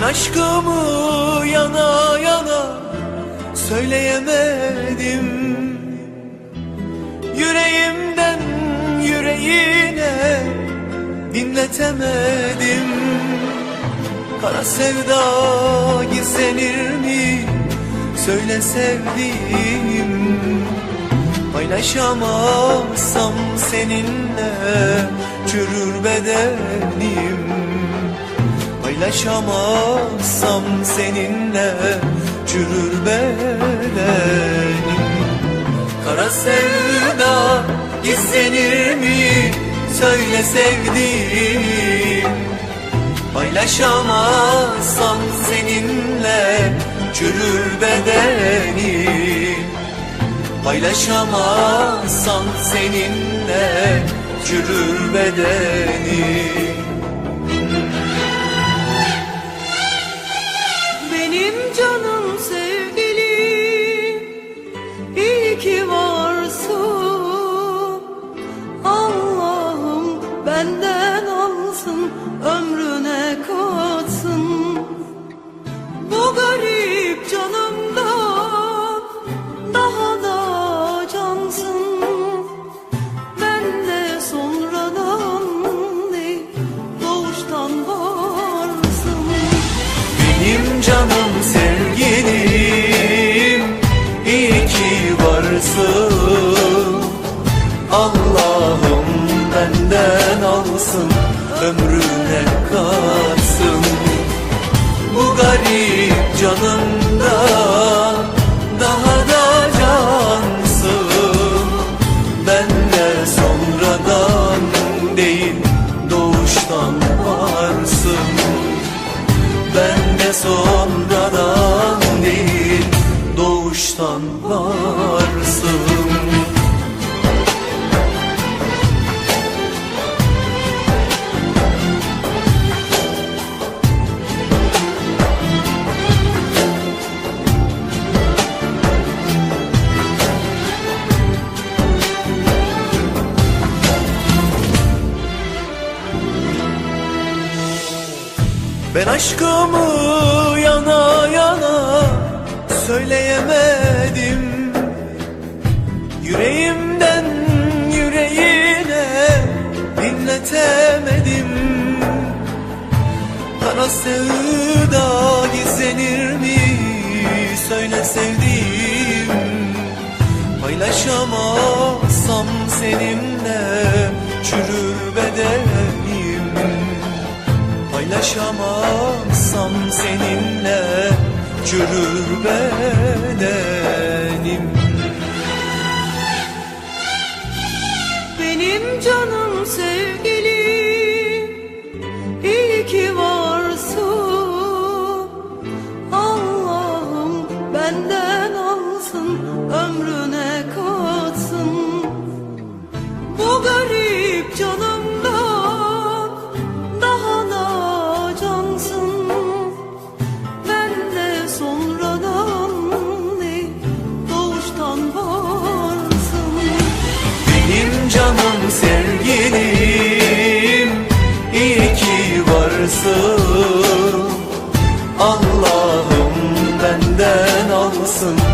Ben aşkımı yana yana söyleyemedim. Yüreğimden yüreğine dinletemedim. Kara sevda gizlenir mi? Söyle sevdiğim. Paylaşamazsam seninle çürür bedenim Paylaşamazsam seninle çürür bedenim. Kara sevda gizlenir mi? Söyle sevdiğim. Paylaşamazsam seninle çürür bedenim. Paylaşamazsam seninle çürür bedenim ömrüne katsın. Bu garip canımda daha da cansın. Ben de sonradan değil doğuştan varsın. Ben de sonradan değil doğuştan varsın Ben aşkımı yana yana söyleyemedim. Yüreğimden yüreğine dinletemedim. Kara sevda gizlenir mi? Söyle sevdiğim. Paylaşamazsam seninle çürür bedenim Paylaşamazsam seninle çürür bedenim. Benim canım sevgilim alsın. Allah'ım benden alsın.